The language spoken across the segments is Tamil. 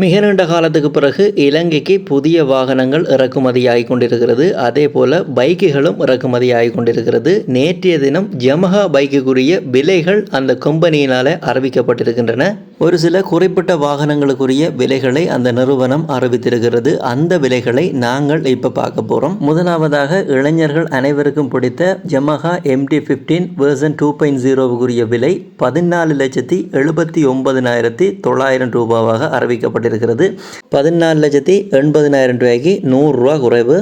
மிக நீண்ட காலத்துக்கு பிறகு இலங்கைக்கு புதிய வாகனங்கள் இறக்குமதியாகி கொண்டிருக்கிறது. அதே போல் பைக்குகளும் இறக்குமதியாகி கொண்டிருக்கிறது. நேற்றைய தினம் ஜமஹா பைக்குக்குரிய விலைகள் அந்த கம்பெனியினால் அறிவிக்கப்பட்டிருக்கின்றன. ஒரு சில குறிப்பிட்ட வாகனங்களுக்குரிய விலைகளை அந்த நிறுவனம் அறிவித்திருக்கிறது. அந்த விலைகளை நாங்கள் இப்போ பார்க்க போகிறோம் முதலாவதாக இளைஞர்கள் அனைவருக்கும் பிடித்த Yamaha MT fifteen version two point ஜீரோவுக்குரிய விலை பதினாலு லட்சத்தி எழுபத்தி ஒன்பதினாயிரத்தி தொள்ளாயிரம் ரூபாவாக அறிவிக்கப்பட்டிருக்கிறது. இருக்கிறது பதினாலு லட்சத்தி எண்பதினாயிரம் ரூபாய்க்கு நூறுரூவா குறைவு.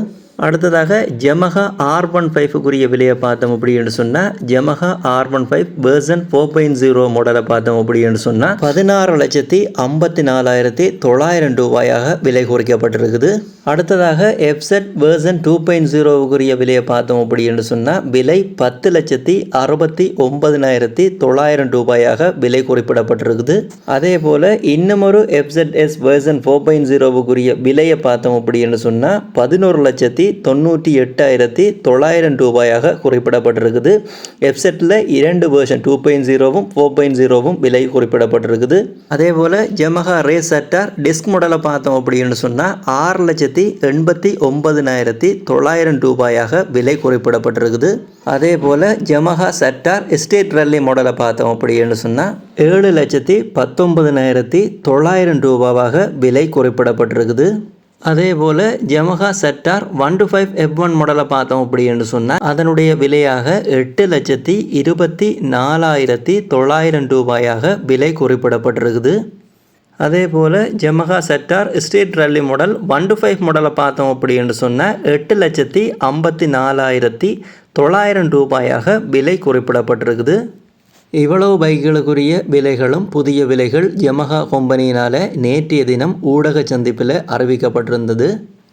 அடுத்ததாக ஜமஹா ஆர் ஒன் ஃபைவுக்குரிய விலையை பார்த்தோம் அப்படின்னு சொன்னால் Yamaha R one five version four point zero மாடலை பார்த்தோம் அப்படின்னு சொன்னால் பதினாறு லட்சத்தி ஐம்பத்தி நாலாயிரத்தி தொள்ளாயிரம் ரூபாயாக விலை குறைக்கப்பட்டிருக்குது. அடுத்ததாக எஃப்செட் வேர்சன் டூ பாயிண்ட் ஜீரோவுக்குரிய விலையை பார்த்தோம் அப்படின்னு சொன்னால் விலை பத்து லட்சத்தி அறுபத்தி ஒன்பதினாயிரத்தி தொள்ளாயிரம் ரூபாயாக விலை குறிப்பிடப்பட்டிருக்குது. அதே போல் இன்னமொரு FZ S version four point ஜீரோவுக்குரிய விலையை பார்த்தோம் அப்படின்னு சொன்னால் பதினோரு லட்சத்தி தொண்ணூற்றி எட்டாயிரத்தி தொள்ளாயிரம் ரூபாயாக குறிப்பிடப்பட்டிருக்குது. வெப்சைட்டில் இரண்டு வேர்ஷன் டூ பாயிண்ட் ஜீரோவும் ஃபோர் பாயிண்ட் ஜீரோவும் விலை குறிப்பிடப்பட்டிருக்குது. அதே போல் ஜமஹா ரேஸ் சட்டார் டிஸ்க் மாடலை பார்த்தோம் அப்படின்னு சொன்னால் ஆறு லட்சத்தி எண்பத்தி ஒன்பதினாயிரத்தி தொள்ளாயிரம் ரூபாயாக விலை குறிப்பிடப்பட்டிருக்குது. அதே போல் ஜமஹா சட்டார் எஸ்டேட் ரல்லி மாடலை பார்த்தோம் அப்படின்னு சொன்னால் ஏழு லட்சத்தி பத்தொன்பதினாயிரத்தி தொள்ளாயிரம் ரூபாவாக விலை குறிப்பிடப்பட்டிருக்குது. அதே போல் Yamaha ZR one two five F one மாடலை பார்த்தோம் அப்படின்னு சொன்னால் அதனுடைய விலையாக எட்டு லட்சத்தி இருபத்தி நாலாயிரத்தி தொள்ளாயிரம் ரூபாயாக விலை குறிப்பிடப்பட்டிருக்குது. அதே போல் Yamaha ZR street rally model one two five மாடலை பார்த்தோம் அப்படின்னு சொன்னால் எட்டு லட்சத்தி ஐம்பத்தி நாலாயிரத்தி தொள்ளாயிரம் ரூபாயாக விலை குறிப்பிடப்பட்டிருக்குது. இவ்வளவு பைக்குகளுக்குரிய விலைகளும் புதிய விலைகள் யமஹா கம்பெனியினால் நேற்றைய தினம் ஊடக சந்திப்பில் அறிவிக்கப்பட்டிருந்தது.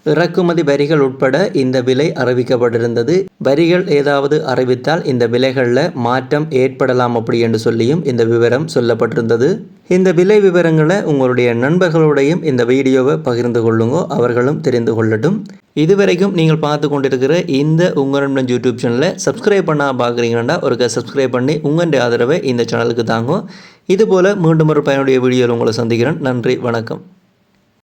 இறக்குமதி வரிகள் உட்பட இந்த விலை அறிவிக்கப்பட்டிருந்தது. வரிகள் ஏதாவது அறிவித்தால் இந்த விலைகளில் மாற்றம் ஏற்படலாம் அப்படி என்று சொல்லியும் இந்த விவரம் சொல்லப்பட்டிருந்தது. இந்த விலை விவரங்களை உங்களுடைய நண்பர்களோடையும் இந்த வீடியோவை பகிர்ந்து கொள்ளுங்க அவர்களும் தெரிந்து கொள்ளட்டும். இதுவரைக்கும் நீங்கள் பார்த்து கொண்டிருக்கிற இந்த உங்களிடம் யூடியூப் சேனலை சப்ஸ்கிரைப் பண்ணால் பார்க்குறீங்கன்னா ஒரு சப்ஸ்கிரைப் பண்ணி உங்களுடைய ஆதரவை இந்த சேனலுக்கு தாங்கும் இதுபோல் மீண்டும் ஒரு பயனுடைய வீடியோவில் உங்களை சந்திக்கிறேன். நன்றி வணக்கம்.